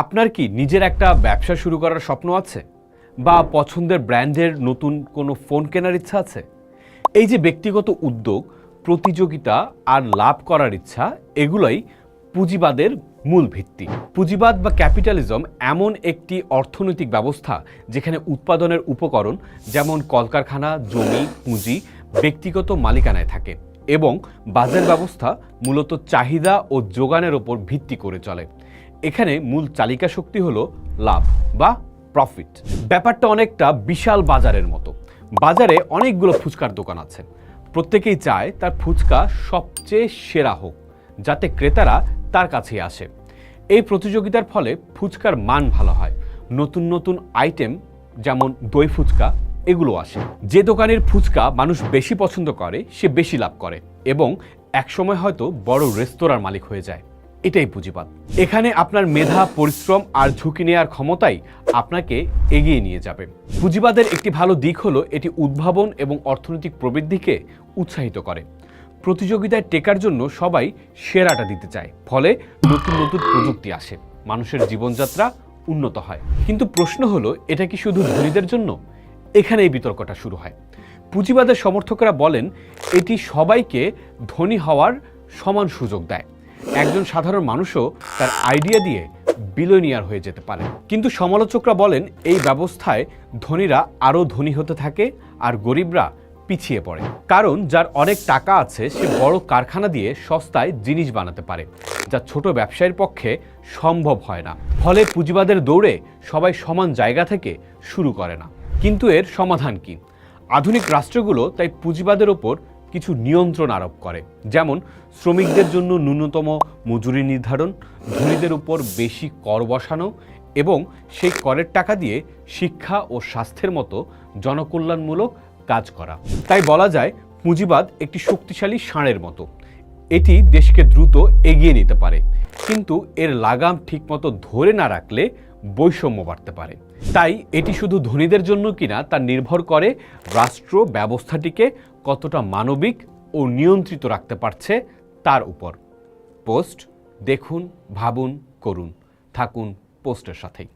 আপনার কি নিজের একটা ব্যবসা শুরু করার স্বপ্ন আছে? বা পছন্দের ব্র্যান্ডের নতুন কোনো ফোন কেনার ইচ্ছা আছে? এই যে ব্যক্তিগত উদ্যোগ, প্রতিযোগিতা আর লাভ করার ইচ্ছা, এগুলোই পুঁজিবাদের মূল ভিত্তি। পুঁজিবাদ বা ক্যাপিটালিজম এমন একটি অর্থনৈতিক ব্যবস্থা যেখানে উৎপাদনের উপকরণ যেমন কলকারখানা, জমি, পুঁজি ব্যক্তিগত মালিকানায় থাকে এবং বাজার ব্যবস্থা মূলত চাহিদা ও যোগানের ওপর ভিত্তি করে চলে। এখানে মূল চালিকা শক্তি হলো লাভ বা প্রফিট ব্যাপারটা অনেকটা বিশাল বাজারের মতো। বাজারে অনেকগুলো ফুচকার দোকান আছে। প্রত্যেকেই চায় তার ফুচকা সবচেয়ে সেরা হোক, যাতে ক্রেতারা তার কাছেই আসে। এই প্রতিযোগিতার ফলে ফুচকার মান ভালো হয়। নতুন নতুন আইটেম যেমন দই ফুচকা, এগুলো আসে। যে দোকানের ফুচকা মানুষ বেশি পছন্দ করে, সে বেশি লাভ করে এবং একসময় হয়তো বড় রেস্তোরাঁর মালিক হয়ে যায়। এটাই পুঁজিবাদ। এখানে আপনার মেধা, পরিশ্রম আর ঝুঁকি নেওয়ার ক্ষমতাই আপনাকে এগিয়ে নিয়ে যাবে। পুঁজিবাদের একটি ভালো দিক হলো এটি উদ্ভাবন এবং অর্থনৈতিক প্রবৃদ্ধিকে উৎসাহিত করে। প্রতিযোগিতায় টেকার জন্য সবাই সেরাটা দিতে চায়, ফলে নতুন নতুন প্রযুক্তি আসে, মানুষের জীবনযাত্রা উন্নত হয়। কিন্তু প্রশ্ন হলো, এটা কি শুধু ধনীদের জন্য? এখানে এই বিতর্কটা শুরু হয়। পুঁজিবাদের সমর্থকরা বলেন, এটি সবাইকে ধনী হওয়ার সমান সুযোগ দেয়। একজন সাধারণ মানুষও তার আইডিয়া দিয়ে বিলোনিয়ার হয়ে যেতে পারে। কিন্তু সমালোচকরা বলেন, এই ব্যবস্থায় ধনীরা আরও ধনী হতে থাকে আর গরিবরা পিছিয়ে পড়ে। কারণ যার অনেক টাকা আছে, সে বড় কারখানা দিয়ে সস্তায় জিনিস বানাতে পারে, যা ছোট ব্যবসায়ীর পক্ষে সম্ভব হয় না। ফলে পুঁজিবাদের দৌড়ে সবাই সমান জায়গা থেকে শুরু করে না। কিন্তু এর সমাধান কি? আধুনিক রাষ্ট্রগুলো তাই পুঁজিবাদের ওপর কিছু নিয়ন্ত্রণ আরোপ করে। যেমন, শ্রমিকদের জন্য ন্যূনতম মজুরি নির্ধারণ, ধনীদের উপর বেশি কর বসানো এবং সেই করের টাকা দিয়ে শিক্ষা ও স্বাস্থ্যের মতো জনকল্যাণমূলক কাজ করা। তাই বলা যায়, পুঁজিবাদ একটি শক্তিশালী ষাঁড়ের মতো। এটি দেশকে দ্রুত এগিয়ে নিতে পারে। কিন্তু এর লাগাম ঠিকমতো ধরে না রাখলে বৈষম্য বাড়তে পারে। তাই এটি শুধু ধনীদের জন্য কিনা তা নির্ভর করে রাষ্ট্র ব্যবস্থাটিকে কতটা মানবিক ও নিয়ন্ত্রিত রাখতে পারছে তার উপর। পোস্ট দেখুন, ভাবুন, করুন। থাকুন পোস্টের সাথেই।